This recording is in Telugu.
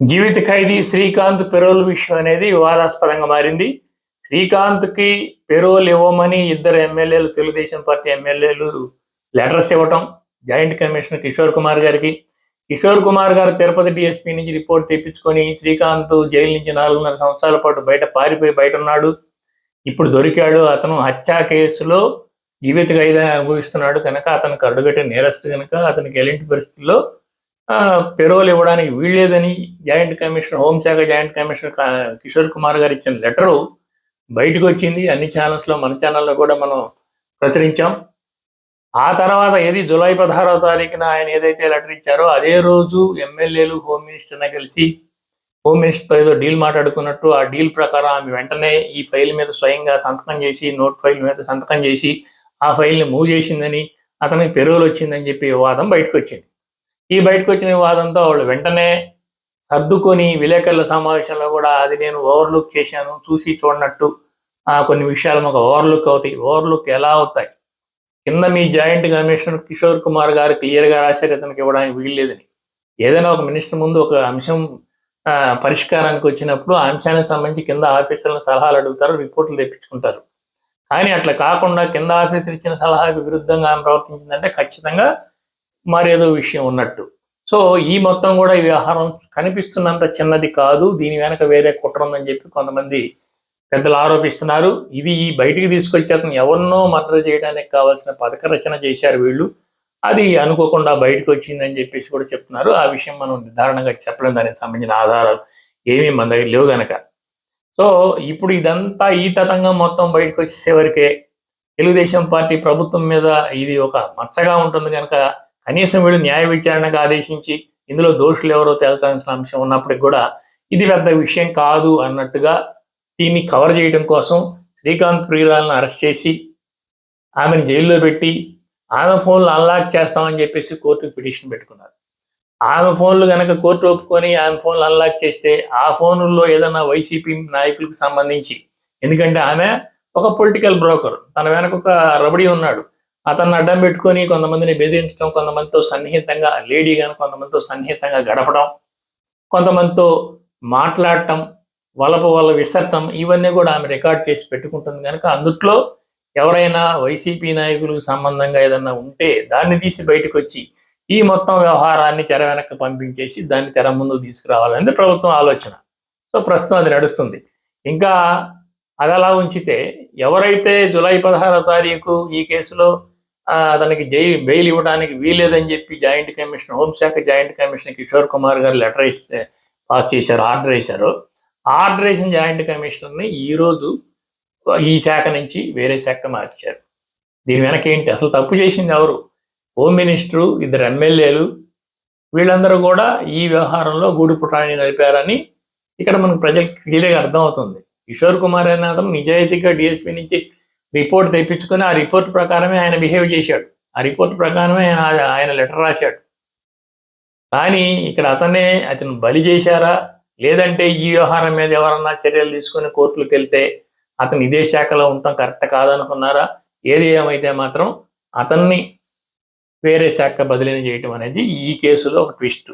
జీవిత ఖైదీ శ్రీకాంత్ పెరోల్ విషయం అనేది వివాదాస్పదంగా మారింది. శ్రీకాంత్కి పెరోల్ ఇవ్వమని ఇద్దరు ఎమ్మెల్యేలు తెలుగుదేశం పార్టీ ఎమ్మెల్యేలు లెటర్స్ ఇవ్వటం జాయింట్ కమిషనర్ కిషోర్ కుమార్ గారికి. కిషోర్ కుమార్ గారు తిరుపతి డిఎస్పీ నుంచి రిపోర్ట్ తెప్పించుకొని శ్రీకాంత్ జైలు నుంచి నాలుగున్నర సంవత్సరాల పాటు బయట పారిపోయి బయట ఉన్నాడు ఇప్పుడు దొరికాడు. అతను హత్యా కేసులో జీవిత ఖైదీ అనుభవిస్తున్నాడు. కనుక అతను కరుడుగట్టే నేరస్తు కనుక అతనికి ఎలాంటి పరిస్థితుల్లో పెరోల్ ఇవ్వడానికి వీల్లేదని జాయింట్ కమిషనర్ హోంశాఖ జాయింట్ కమిషనర్ కిషోర్ కుమార్ గారు ఇచ్చిన లెటరు బయటకు వచ్చింది అన్ని ఛానల్స్లో మన ఛానల్లో కూడా మనం ప్రచురించాం. ఆ తర్వాత ఏది జూలై పదహారవ తారీఖున ఆయన ఏదైతే లెటర్ ఇచ్చారో అదే రోజు ఎమ్మెల్యేలు హోమ్ మినిస్టర్ని కలిసి హోమ్ మినిస్టర్తో ఏదో డీల్ మాట్లాడుకున్నట్టు ఆ డీల్ ప్రకారం ఆమె వెంటనే ఈ ఫైల్ మీద స్వయంగా సంతకం చేసి నోట్ ఫైల్ మీద సంతకం చేసి ఆ ఫైల్ని మూవ్ చేసిందని అతనికి పెరోల్ వచ్చిందని చెప్పి వివాదం బయటకు వచ్చింది ఈ బయటకు వచ్చిన వివాదంతో వాళ్ళు వెంటనే సర్దుకొని విలేకరుల సమావేశంలో కూడా అది నేను ఓవర్లుక్ చేశాను చూసి చూడనట్టు ఆ కొన్ని విషయాలు మాకు ఓవర్లుక్ అవుతాయి. ఓవర్లుక్ ఎలా అవుతాయి? కింద మీ జాయింట్ కమిషనర్ కిషోర్ కుమార్ గారు క్లియర్గా రాశారు ఇతనికి ఇవ్వడానికి వీల్లేదని ఏదైనా ఒక మినిస్టర్ ముందు ఒక అంశం ఆ, పరిష్కారానికి వచ్చినప్పుడు ఆ అంశానికి సంబంధించి కింద ఆఫీసర్లను సలహాలు అడుగుతారు రిపోర్ట్లు తెప్పించుకుంటారు. కానీ అట్లా కాకుండా కింద ఆఫీసర్ ఇచ్చిన సలహాకి విరుద్ధంగా ఆమె ప్రవర్తించిందంటే ఖచ్చితంగా మరేదో విషయం ఉన్నట్టు. సో ఈ మొత్తం కూడా ఈ వ్యవహారం కనిపిస్తున్నంత చిన్నది కాదు. దీని వెనక వేరే కుట్ర ఉందని చెప్పి కొంతమంది పెద్దలు ఆరోపిస్తున్నారు. ఇది ఈ బయటికి తీసుకొచ్చి ఎవరినో మర్డర్ చేయడానికి కావాల్సిన పథక రచన చేశారు వీళ్ళు. అది అనుకోకుండా బయటకు వచ్చిందని చెప్పేసి కూడా చెప్తున్నారు. ఆ విషయం మనం నిర్ధారణగా చెప్పలేం. దానికి సంబంధించిన ఆధారాలు ఏమీ మన దగ్గర లేవు గనక. సో ఇప్పుడు ఇదంతా ఈ తతంగం మొత్తం బయటకు వచ్చేసరికే తెలుగుదేశం పార్టీ ప్రభుత్వం మీద ఇది ఒక మచ్చగా ఉంటుంది కనుక కనీసం వీళ్ళు న్యాయ విచారణకు ఆదేశించి ఇందులో దోషులు ఎవరో తేల్చాల్సిన అంశం ఉన్నప్పటికి కూడా ఇది పెద్ద విషయం కాదు అన్నట్టుగా దీన్ని కవర్ చేయడం కోసం శ్రీకాంత్ ప్రియురాలను అరెస్ట్ చేసి ఆమెను జైల్లో పెట్టి ఆమె ఫోన్లు అన్లాక్ చేస్తామని చెప్పేసి కోర్టుకు పిటిషన్ పెట్టుకున్నారు. ఆమె ఫోన్లు కనుక కోర్టు ఒప్పుకొని ఆమె ఫోన్లు అన్లాక్ చేస్తే ఆ ఫోన్లలో ఏదైనా వైసీపీ నాయకులకు సంబంధించి ఎందుకంటే ఆమె ఒక పొలిటికల్ బ్రోకర్ తన వెనక ఒక రబడి ఉన్నాడు. అతన్ని అడ్డం పెట్టుకొని కొంతమందిని బెదిరించడం కొంతమందితో సన్నిహితంగా లేడీగా కొంతమందితో సన్నిహితంగా గడపడం కొంతమందితో మాట్లాడటం వలప వల్ల విసరటం ఇవన్నీ కూడా ఆమె రికార్డ్ చేసి పెట్టుకుంటుంది కనుక అందుట్లో ఎవరైనా వైసీపీ నాయకులకు సంబంధంగా ఏదన్నా ఉంటే దాన్ని తీసి బయటకు వచ్చి ఈ మొత్తం వ్యవహారాన్ని తెర వెనక్కి పంపించేసి దాన్ని తెర ముందు తీసుకురావాలనేది ప్రభుత్వం ఆలోచన. సో ప్రస్తుతం అది నడుస్తుంది. ఇంకా అది అలా ఉంచితే ఎవరైతే జూలై పదహారో తారీఖు ఈ కేసులో అతనికి జై బెయిల్ ఇవ్వడానికి వీలేదని చెప్పి జాయింట్ కమిషన్ హోంశాఖ joint commission Kishore Kumar garu letter ఇస్తే పాస్ చేశారు ఆర్డర్ వేశారు. ఆర్డర్ వేసిన జాయింట్ కమిషనర్ని ఈ రోజు ఈ శాఖ నుంచి వేరే శాఖ మార్చారు. దీని వెనక ఏంటి? అసలు తప్పు చేసింది ఎవరు? హోమ్ మినిస్టరు ఇద్దరు ఎమ్మెల్యేలు వీళ్ళందరూ కూడా ఈ వ్యవహారంలో గూడు పుటాన్ని నడిపారని ఇక్కడ మనకు ప్రజలకు క్లియర్గా అర్థమవుతుంది. కిషోర్ కుమార్ అనే అతను నిజాయితీగా డిఎస్పీ నుంచి రిపోర్ట్ తెప్పించుకొని ఆ రిపోర్ట్ ప్రకారమే ఆయన బిహేవ్ చేశాడు. ఆ రిపోర్ట్ ప్రకారమే ఆయన ఆయన లెటర్ రాశాడు. కానీ ఇక్కడ అతనే అతను బలి చేశారా? లేదంటే ఈ వ్యవహారం మీద ఎవరన్నా చర్యలు తీసుకొని కోర్టులకు వెళ్తే అతను ఇదే శాఖలో ఉండటం కరెక్ట్ కాదనుకున్నారా? ఏది ఏమైతే మాత్రం అతన్ని వేరే శాఖ బదిలీ చేయటం అనేది ఈ కేసులో ఒక ట్విస్ట్